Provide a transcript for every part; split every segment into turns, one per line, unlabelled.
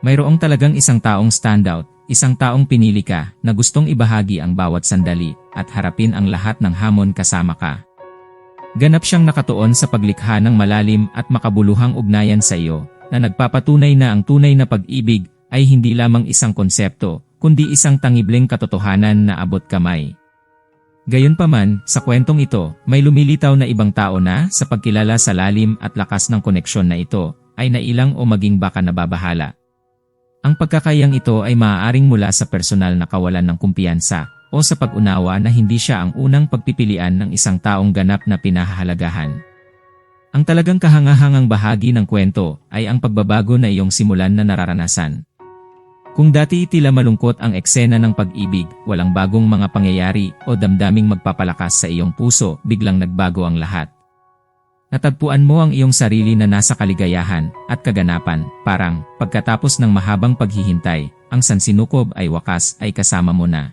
Mayroong talagang isang taong standout, isang taong pinili ka na gustong ibahagi ang bawat sandali at harapin ang lahat ng hamon kasama ka. Ganap siyang nakatuon sa paglikha ng malalim at makabuluhang ugnayan sa iyo na nagpapatunay na ang tunay na pag-ibig ay hindi lamang isang konsepto, kundi isang tangibleng katotohanan na abot kamay. Gayunpaman, sa kwentong ito, may lumilitaw na ibang tao na sa pagkilala sa lalim at lakas ng koneksyon na ito ay nailang o maging baka nababahala. Ang pagkakayang ito ay maaaring mula sa personal na kawalan ng kumpiyansa o sa pag-unawa na hindi siya ang unang pagpipilian ng isang taong ganap na pinahahalagahan. Ang talagang kahangahangang bahagi ng kwento ay ang pagbabago na iyong simulan na nararanasan. Kung dati tila malungkot ang eksena ng pag-ibig, walang bagong mga pangyayari o damdaming magpapalakas sa iyong puso, biglang nagbago ang lahat. Natagpuan mo ang iyong sarili na nasa kaligayahan at kaganapan, parang pagkatapos ng mahabang paghihintay, ang sansinukob ay wakas ay kasama mo na.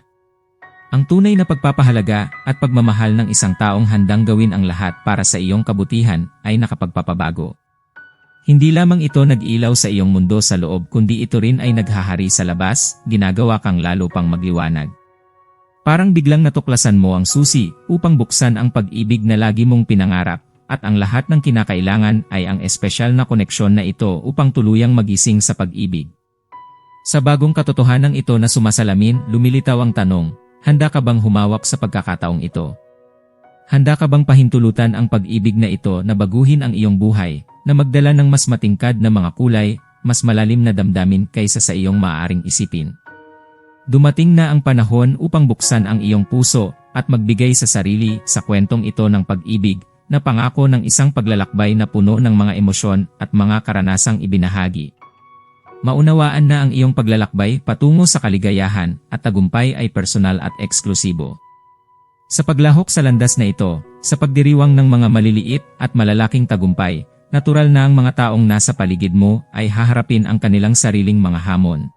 Ang tunay na pagpapahalaga at pagmamahal ng isang taong handang gawin ang lahat para sa iyong kabutihan ay nakapagpapabago. Hindi lamang ito nag-ilaw sa iyong mundo sa loob kundi ito rin ay naghahari sa labas, ginagawa kang lalo pang magliwanag. Parang biglang natuklasan mo ang susi upang buksan ang pag-ibig na lagi mong pinangarap at ang lahat ng kinakailangan ay ang espesyal na koneksyon na ito upang tuluyang magising sa pag-ibig. Sa bagong katotohanan ito na sumasalamin, lumilitaw ang tanong, handa ka bang humawak sa pagkakataong ito? Handa ka bang pahintulutan ang pag-ibig na ito na baguhin ang iyong buhay, na magdala ng mas matingkad na mga kulay, mas malalim na damdamin kaysa sa iyong maaaring isipin? Dumating na ang panahon upang buksan ang iyong puso at magbigay sa sarili sa kwentong ito ng pag-ibig na pangako ng isang paglalakbay na puno ng mga emosyon at mga karanasang ibinahagi. Maunawaan na ang iyong paglalakbay patungo sa kaligayahan at tagumpay ay personal at eksklusibo. Sa paglahok sa landas na ito, sa pagdiriwang ng mga maliliit at malalaking tagumpay, natural na ang mga taong nasa paligid mo ay haharapin ang kanilang sariling mga hamon.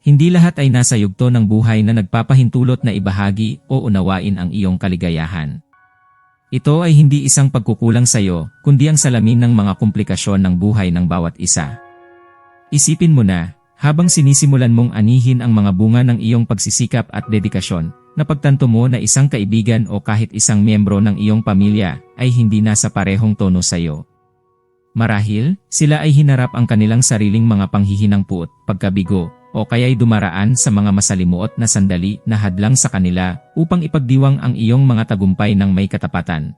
Hindi lahat ay nasa yugto ng buhay na nagpapahintulot na ibahagi o unawain ang iyong kaligayahan. Ito ay hindi isang pagkukulang sa iyo, kundi ang salamin ng mga komplikasyon ng buhay ng bawat isa. Isipin mo na, habang sinisimulan mong anihin ang mga bunga ng iyong pagsisikap at dedikasyon, napagtanto mo na isang kaibigan o kahit isang miyembro ng iyong pamilya ay hindi nasa parehong tono sa iyo. Marahil, sila ay hinarap ang kanilang sariling mga panghihinang puot, pagkabigo, o kaya'y dumaraan sa mga masalimuot na sandali na hadlang sa kanila upang ipagdiwang ang iyong mga tagumpay ng may katapatan.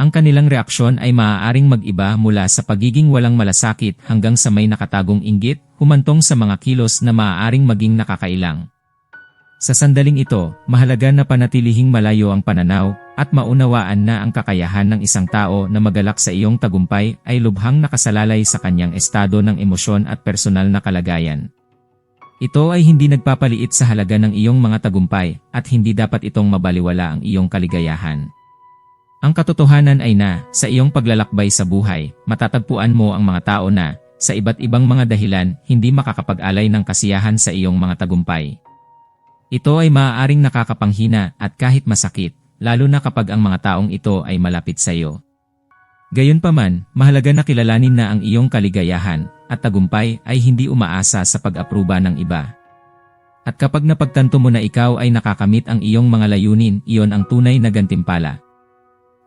Ang kanilang reaksyon ay maaaring mag-iba mula sa pagiging walang malasakit hanggang sa may nakatagong inggit, humantong sa mga kilos na maaaring maging nakakailang. Sa sandaling ito, mahalaga na panatilihing malayo ang pananaw at maunawaan na ang kakayahan ng isang tao na magalak sa iyong tagumpay ay lubhang nakasalalay sa kanyang estado ng emosyon at personal na kalagayan. Ito ay hindi nagpapaliit sa halaga ng iyong mga tagumpay at hindi dapat itong mabaliwala ang iyong kaligayahan. Ang katotohanan ay na, sa iyong paglalakbay sa buhay, matatagpuan mo ang mga tao na, sa iba't ibang mga dahilan, hindi makakapag-alay ng kasiyahan sa iyong mga tagumpay. Ito ay maaaring nakakapanghina at kahit masakit, lalo na kapag ang mga taong ito ay malapit sa iyo. Gayunpaman, mahalaga na kilalanin na ang iyong kaligayahan at tagumpay ay hindi umaasa sa pag-apruba ng iba. At kapag napagtanto mo na ikaw ay nakakamit ang iyong mga layunin, iyon ang tunay na gantimpala.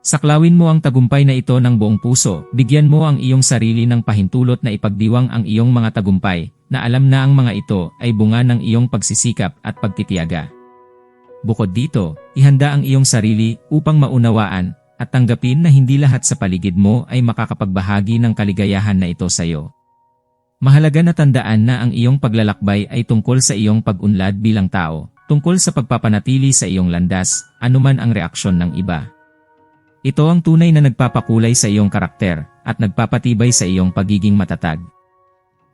Saklawin mo ang tagumpay na ito ng buong puso, bigyan mo ang iyong sarili ng pahintulot na ipagdiwang ang iyong mga tagumpay, na alam na ang mga ito ay bunga ng iyong pagsisikap at pagtitiyaga. Bukod dito, ihanda ang iyong sarili upang maunawaan at tanggapin na hindi lahat sa paligid mo ay makakapagbahagi ng kaligayahan na ito sa iyo. Mahalaga na tandaan na ang iyong paglalakbay ay tungkol sa iyong pag-unlad bilang tao, tungkol sa pagpapanatili sa iyong landas, anuman ang reaksyon ng iba. Ito ang tunay na nagpapakulay sa iyong karakter at nagpapatibay sa iyong pagiging matatag.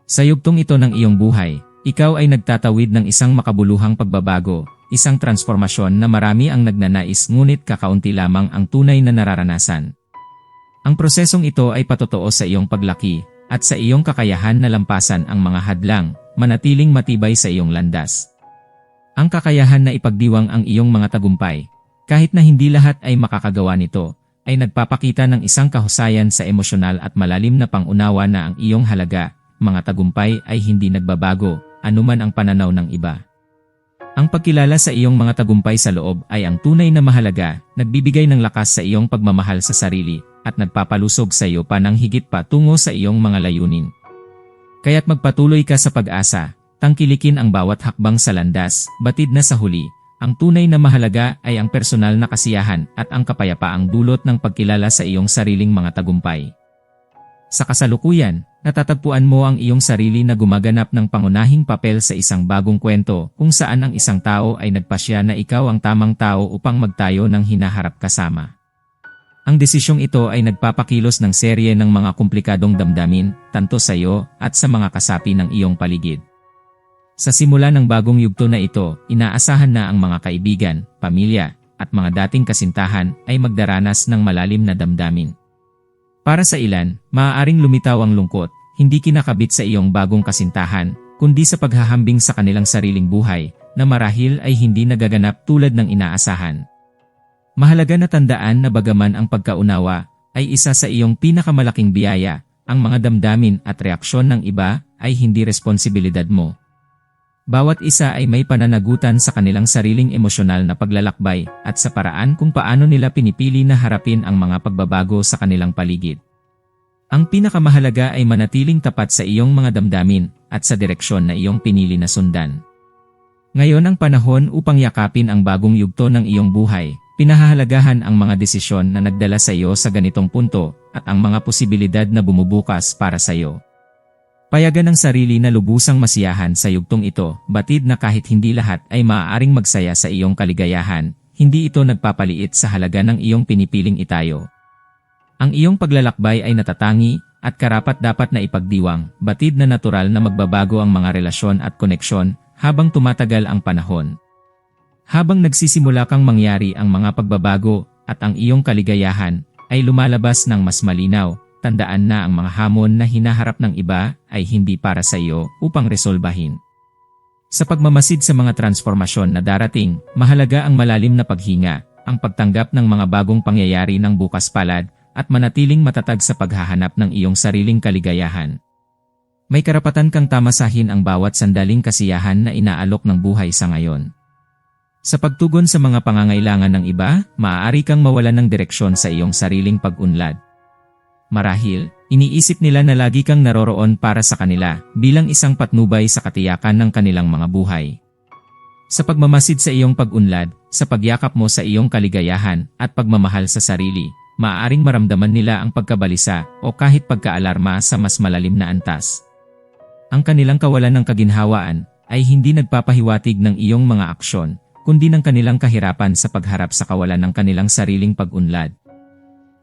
Sa yugtong ito ng iyong buhay, ikaw ay nagtatawid ng isang makabuluhang pagbabago isang transformasyon na marami ang nagnanais ngunit kakaunti lamang ang tunay na nararanasan. Ang prosesong ito ay patotoo sa iyong paglaki at sa iyong kakayahan na lampasan ang mga hadlang, manatiling matibay sa iyong landas. Ang kakayahan na ipagdiwang ang iyong mga tagumpay, kahit na hindi lahat ay makakagawa nito, ay nagpapakita ng isang kahusayan sa emosyonal at malalim na pangunawa na ang iyong halaga, mga tagumpay ay hindi nagbabago, anuman ang pananaw ng iba. Ang pagkilala sa iyong mga tagumpay sa loob ay ang tunay na mahalaga, nagbibigay ng lakas sa iyong pagmamahal sa sarili, at nagpapalusog sa iyo pa ng higit pa tungo sa iyong mga layunin. Kaya't magpatuloy ka sa pag-asa, tangkilikin ang bawat hakbang sa landas, batid na sa huli, ang tunay na mahalaga ay ang personal na kasiyahan at ang kapayapaang dulot ng pagkilala sa iyong sariling mga tagumpay. Sa kasalukuyan, natatagpuan mo ang iyong sarili na gumaganap ng pangunahing papel sa isang bagong kwento kung saan ang isang tao ay nagpasya na ikaw ang tamang tao upang magtayo ng hinaharap kasama. Ang desisyong ito ay nagpapakilos ng serye ng mga komplikadong damdamin, tanto sa iyo at sa mga kasapi ng iyong paligid. Sa simula ng bagong yugto na ito, inaasahan na ang mga kaibigan, pamilya, at mga dating kasintahan ay magdaranas ng malalim na damdamin. Para sa ilan, maaaring lumitaw ang lungkot, hindi kinakabit sa iyong bagong kasintahan, kundi sa paghahambing sa kanilang sariling buhay, na marahil ay hindi nagaganap tulad ng inaasahan. Mahalaga na tandaan na bagaman ang pagkaunawa ay isa sa iyong pinakamalaking biyaya, ang mga damdamin at reaksyon ng iba ay hindi responsibilidad mo. Bawat isa ay may pananagutan sa kanilang sariling emosyonal na paglalakbay at sa paraan kung paano nila pinipili na harapin ang mga pagbabago sa kanilang paligid. Ang pinakamahalaga ay manatiling tapat sa iyong mga damdamin at sa direksyon na iyong pinili na sundan. Ngayon ang panahon upang yakapin ang bagong yugto ng iyong buhay, pinahahalagahan ang mga desisyon na nagdala sa iyo sa ganitong punto at ang mga posibilidad na bumubukas para sa iyo. Payagan ng sarili na lubusang masiyahan sa yugtong ito, batid na kahit hindi lahat ay maaaring magsaya sa iyong kaligayahan, hindi ito nagpapaliit sa halaga ng iyong pinipiling itayo. Ang iyong paglalakbay ay natatangi at karapat dapat na ipagdiwang, batid na natural na magbabago ang mga relasyon at koneksyon habang tumatagal ang panahon. Habang nagsisimula kang mangyari ang mga pagbabago at ang iyong kaligayahan ay lumalabas ng mas malinaw, tandaan na ang mga hamon na hinaharap ng iba ay hindi para sa iyo upang resolbahin. Sa pagmamasid sa mga transformasyon na darating, mahalaga ang malalim na paghinga, ang pagtanggap ng mga bagong pangyayari ng bukas palad, at manatiling matatag sa paghahanap ng iyong sariling kaligayahan. May karapatan kang tamasahin ang bawat sandaling kasiyahan na inaalok ng buhay sa ngayon. Sa pagtugon sa mga pangangailangan ng iba, maaari kang mawalan ng direksyon sa iyong sariling pag-unlad. Marahil, iniisip nila na lagi kang naroroon para sa kanila bilang isang patnubay sa katiyakan ng kanilang mga buhay. Sa pagmamasid sa iyong pag-unlad, sa pagyakap mo sa iyong kaligayahan at pagmamahal sa sarili, maaaring maramdaman nila ang pagkabalisa o kahit pagkaalarma sa mas malalim na antas. Ang kanilang kawalan ng kaginhawaan ay hindi nagpapahiwatig ng iyong mga aksyon, kundi ng kanilang kahirapan sa pagharap sa kawalan ng kanilang sariling pag-unlad.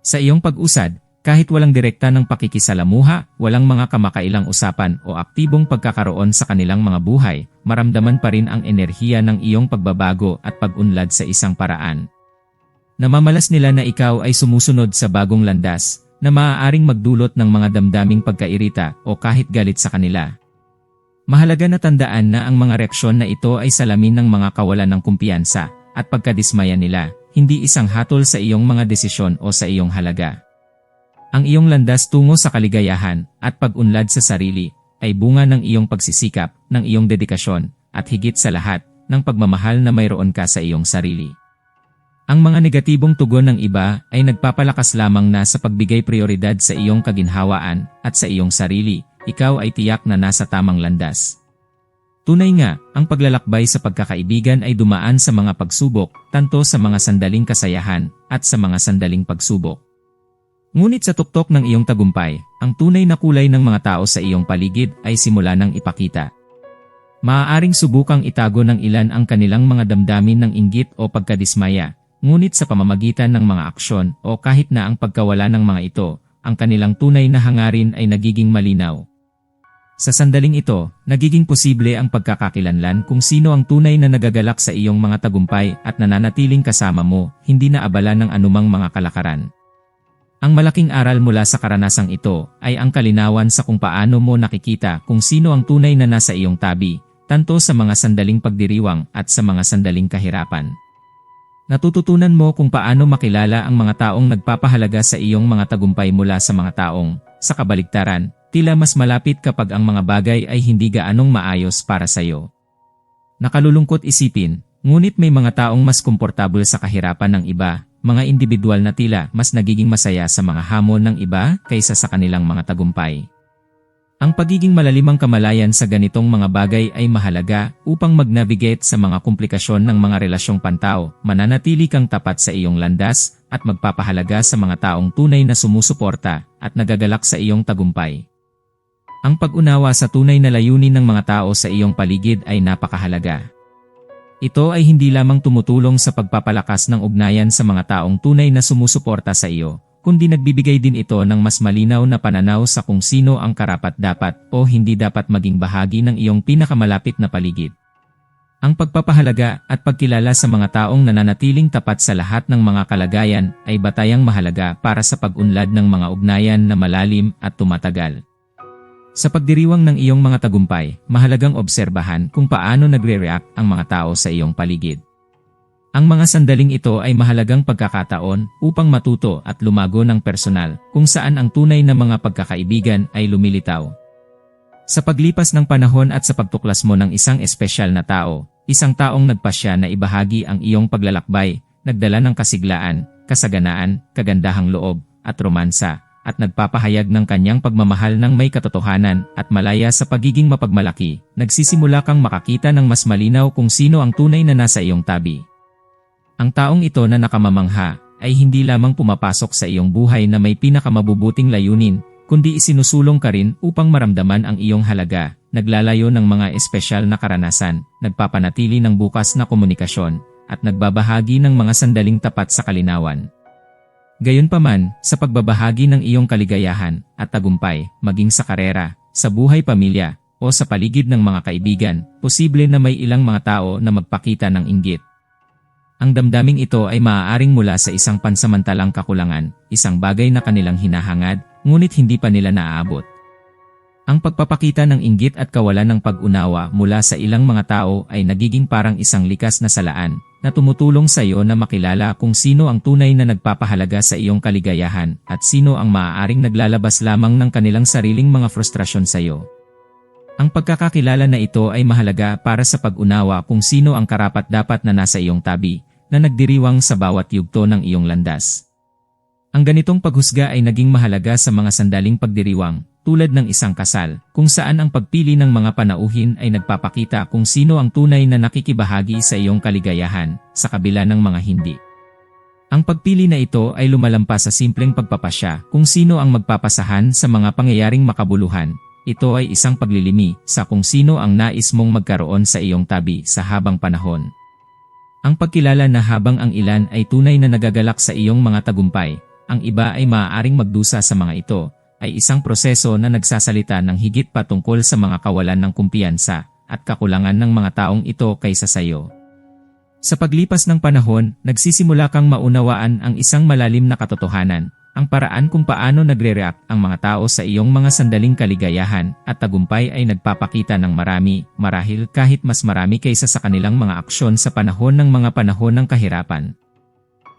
Sa iyong pag-usad, kahit walang direkta ng pakikisalamuha, walang mga kamakailang usapan o aktibong pagkakaroon sa kanilang mga buhay, maramdaman pa rin ang enerhiya ng iyong pagbabago at pag-unlad sa isang paraan. Namamalas nila na ikaw ay sumusunod sa bagong landas, na maaaring magdulot ng mga damdaming pagkairita o kahit galit sa kanila. Mahalaga na tandaan na ang mga reaksyon na ito ay salamin ng mga kawalan ng kumpiyansa at pagkadismaya nila, hindi isang hatol sa iyong mga desisyon o sa iyong halaga. Ang iyong landas tungo sa kaligayahan at pag-unlad sa sarili ay bunga ng iyong pagsisikap, ng iyong dedikasyon, at higit sa lahat, ng pagmamahal na mayroon ka sa iyong sarili. Ang mga negatibong tugon ng iba ay nagpapalakas lamang na sa pagbigay prioridad sa iyong kaginhawaan at sa iyong sarili, ikaw ay tiyak na nasa tamang landas. Tunay nga, ang paglalakbay sa pagkakaibigan ay dumaan sa mga pagsubok, tanto sa mga sandaling kasayahan at sa mga sandaling pagsubok. Ngunit sa tuktok ng iyong tagumpay, ang tunay na kulay ng mga tao sa iyong paligid ay simula ng ipakita. Maaaring subukang itago ng ilan ang kanilang mga damdamin ng inggit o pagkadismaya, ngunit sa pamamagitan ng mga aksyon o kahit na ang pagkawala ng mga ito, ang kanilang tunay na hangarin ay nagiging malinaw. Sa sandaling ito, nagiging posible ang pagkakakilanlan kung sino ang tunay na nagagalak sa iyong mga tagumpay at nananatiling kasama mo, hindi na abala ng anumang mga kalakaran. Ang malaking aral mula sa karanasang ito ay ang kalinawan sa kung paano mo nakikita kung sino ang tunay na nasa iyong tabi, tanto sa mga sandaling pagdiriwang at sa mga sandaling kahirapan. Natututunan mo kung paano makilala ang mga taong nagpapahalaga sa iyong mga tagumpay mula sa mga taong, sa kabaligtaran, tila mas malapit kapag ang mga bagay ay hindi gaanong maayos para sa'yo. Nakalulungkot isipin, ngunit may mga taong mas komportable sa kahirapan ng iba, mga individual na tila mas nagiging masaya sa mga hamon ng iba kaysa sa kanilang mga tagumpay. Ang pagiging malalimang kamalayan sa ganitong mga bagay ay mahalaga upang mag-navigate sa mga komplikasyon ng mga relasyong pantao, mananatili kang tapat sa iyong landas, at magpapahalaga sa mga taong tunay na sumusuporta at nagagalak sa iyong tagumpay. Ang pag-unawa sa tunay na layunin ng mga tao sa iyong paligid ay napakahalaga. Ito ay hindi lamang tumutulong sa pagpapalakas ng ugnayan sa mga taong tunay na sumusuporta sa iyo, kundi nagbibigay din ito ng mas malinaw na pananaw sa kung sino ang karapat-dapat o hindi dapat maging bahagi ng iyong pinakamalapit na paligid. Ang pagpapahalaga at pagkilala sa mga taong nananatiling tapat sa lahat ng mga kalagayan ay batayang mahalaga para sa pag-unlad ng mga ugnayan na malalim at tumatagal. Sa pagdiriwang ng iyong mga tagumpay, mahalagang obserbahan kung paano nagre-react ang mga tao sa iyong paligid. Ang mga sandaling ito ay mahalagang pagkakataon upang matuto at lumago ng personal kung saan ang tunay na mga pagkakaibigan ay lumilitaw. Sa paglipas ng panahon at sa pagtuklas mo ng isang espesyal na tao, isang taong nagpasya na ibahagi ang iyong paglalakbay, nagdala ng kasiglaan, kasaganaan, kagandahang loob, at romansa, at nagpapahayag ng kanyang pagmamahal ng may katotohanan at malaya sa pagiging mapagmalaki, nagsisimula kang makakita ng mas malinaw kung sino ang tunay na nasa iyong tabi. Ang taong ito na nakamamangha ay hindi lamang pumapasok sa iyong buhay na may pinakamabubuting layunin, kundi isinusulong ka rin upang maramdaman ang iyong halaga, naglalayo ng mga espesyal na karanasan, nagpapanatili ng bukas na komunikasyon, at nagbabahagi ng mga sandaling tapat sa kalinawan. Gayunpaman, sa pagbabahagi ng iyong kaligayahan at tagumpay, maging sa karera, sa buhay pamilya, o sa paligid ng mga kaibigan, posible na may ilang mga tao na magpakita ng inggit. Ang damdaming ito ay maaaring mula sa isang pansamantalang kakulangan, isang bagay na kanilang hinahangad, ngunit hindi pa nila naaabot. Ang pagpapakita ng inggit at kawalan ng pag-unawa mula sa ilang mga tao ay nagiging parang isang likas na salaan, na tumutulong sa iyo na makilala kung sino ang tunay na nagpapahalaga sa iyong kaligayahan at sino ang maaaring naglalabas lamang ng kanilang sariling mga frustrasyon sa iyo. Ang pagkakakilala na ito ay mahalaga para sa pag-unawa kung sino ang karapat-dapat na nasa iyong tabi, na nagdiriwang sa bawat yugto ng iyong landas. Ang ganitong paghusga ay naging mahalaga sa mga sandaling pagdiriwang, tulad ng isang kasal, kung saan ang pagpili ng mga panauhin ay nagpapakita kung sino ang tunay na nakikibahagi sa iyong kaligayahan, sa kabila ng mga hindi. Ang pagpili na ito ay lumalampas sa simpleng pagpapasya kung sino ang magpapasahan sa mga pangyayaring makabuluhan. Ito ay isang paglilimi sa kung sino ang nais mong magkaroon sa iyong tabi sa habang panahon. Ang pagkilala na habang ang ilan ay tunay na nagagalak sa iyong mga tagumpay, ang iba ay maaaring magdusa sa mga ito, ay isang proseso na nagsasalita ng higit pa tungkol sa mga kawalan ng kumpiyansa at kakulangan ng mga taong ito kaysa sa iyo. Sa paglipas ng panahon, nagsisimula kang maunawaan ang isang malalim na katotohanan, ang paraan kung paano nagre-react ang mga tao sa iyong mga sandaling kaligayahan at tagumpay ay nagpapakita ng marami, marahil kahit mas marami kaysa sa kanilang mga aksyon sa panahon ng mga panahon ng kahirapan.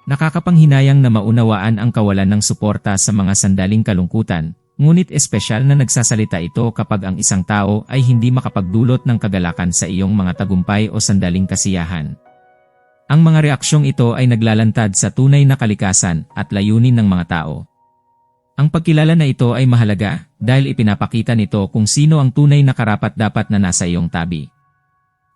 Nakakapanghinayang na maunawaan ang kawalan ng suporta sa mga sandaling kalungkutan, ngunit espesyal na nagsasalita ito kapag ang isang tao ay hindi makapagdulot ng kagalakan sa iyong mga tagumpay o sandaling kasiyahan. Ang mga reaksyong ito ay naglalantad sa tunay na kalikasan at layunin ng mga tao. Ang pagkilala na ito ay mahalaga dahil ipinapakita nito kung sino ang tunay na karapat-dapat na nasa iyong tabi.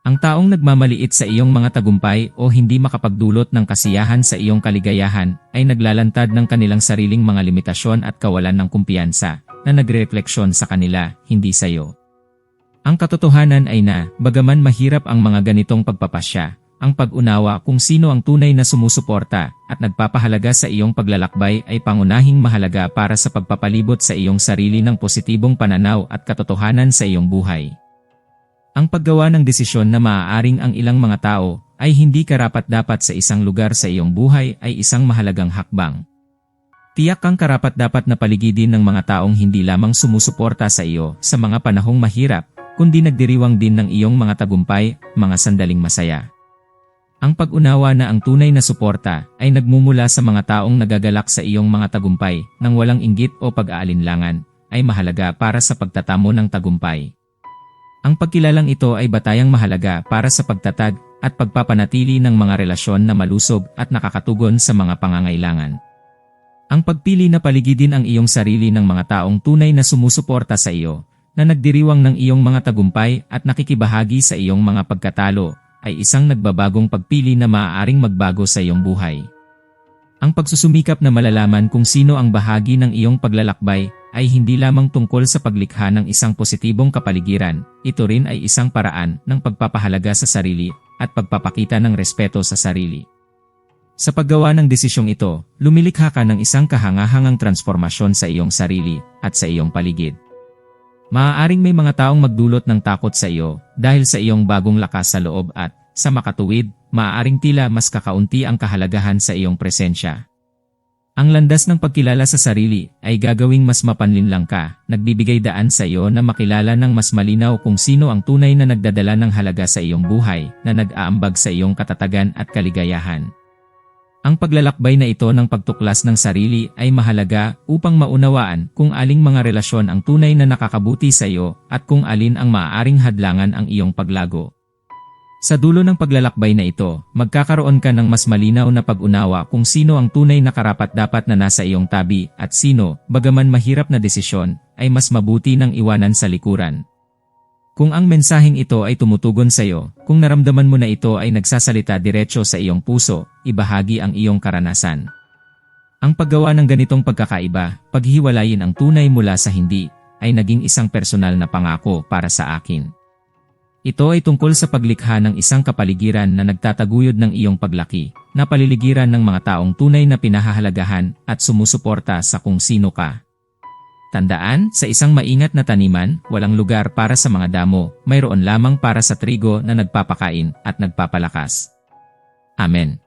Ang taong nagmamaliit sa iyong mga tagumpay o hindi makapagdulot ng kasiyahan sa iyong kaligayahan ay naglalantad ng kanilang sariling mga limitasyon at kawalan ng kumpiyansa na nagrefleksyon sa kanila, hindi sa iyo. Ang katotohanan ay na, bagaman mahirap ang mga ganitong pagpapasya, ang pag-unawa kung sino ang tunay na sumusuporta at nagpapahalaga sa iyong paglalakbay ay pangunahing mahalaga para sa pagpapalibot sa iyong sarili ng positibong pananaw at katotohanan sa iyong buhay. Ang paggawa ng desisyon na maaaring ang ilang mga tao ay hindi karapat-dapat sa isang lugar sa iyong buhay ay isang mahalagang hakbang. Tiyak kang karapat-dapat na paligidin ng mga taong hindi lamang sumusuporta sa iyo sa mga panahong mahirap, kundi nagdiriwang din ng iyong mga tagumpay, mga sandaling masaya. Ang pag-unawa na ang tunay na suporta ay nagmumula sa mga taong nagagalak sa iyong mga tagumpay nang walang inggit o pag-aalinlangan ay mahalaga para sa pagtatamo ng tagumpay. Ang pagkilalang ito ay batayang mahalaga para sa pagtatag at pagpapanatili ng mga relasyon na malusog at nakakatugon sa mga pangangailangan. Ang pagpili na paligidin ang iyong sarili ng mga taong tunay na sumusuporta sa iyo, na nagdiriwang ng iyong mga tagumpay at nakikibahagi sa iyong mga pagkatalo, ay isang nagbabagong pagpili na maaaring magbago sa iyong buhay. Ang pagsusumikap na malalaman kung sino ang bahagi ng iyong paglalakbay ay hindi lamang tungkol sa paglikha ng isang positibong kapaligiran, ito rin ay isang paraan ng pagpapahalaga sa sarili at pagpapakita ng respeto sa sarili. Sa paggawa ng desisyong ito, lumilikha ka ng isang kahangahangang transformasyon sa iyong sarili at sa iyong paligid. Maaaring may mga taong magdulot ng takot sa iyo dahil sa iyong bagong lakas sa loob at, sa makatuwid, maaaring tila mas kakaunti ang kahalagahan sa iyong presensya. Ang landas ng pagkilala sa sarili ay gagawing mas mapanlinlang ka, nagbibigay daan sa iyo na makilala ng mas malinaw kung sino ang tunay na nagdadala ng halaga sa iyong buhay na nag-aambag sa iyong katatagan at kaligayahan. Ang paglalakbay na ito ng pagtuklas ng sarili ay mahalaga upang maunawaan kung aling mga relasyon ang tunay na nakakabuti sa iyo at kung alin ang maaaring hadlangan ang iyong paglago. Sa dulo ng paglalakbay na ito, magkakaroon ka ng mas malinaw na pag-unawa kung sino ang tunay na karapat-dapat na nasa iyong tabi at sino, bagaman mahirap na desisyon, ay mas mabuti ng iwanan sa likuran. Kung ang mensaheng ito ay tumutugon sa iyo, kung naramdaman mo na ito ay nagsasalita diretso sa iyong puso, ibahagi ang iyong karanasan. Ang paggawa ng ganitong pagkakaiba, paghiwalayin ang tunay mula sa hindi, ay naging isang personal na pangako para sa akin. Ito ay tungkol sa paglikha ng isang kapaligiran na nagtataguyod ng iyong paglaki, na paliligiran ng mga taong tunay na pinahahalagahan at sumusuporta sa kung sino ka. Tandaan, sa isang maingat na taniman, walang lugar para sa mga damo, mayroon lamang para sa trigo na nagpapakain at nagpapalakas. Amen.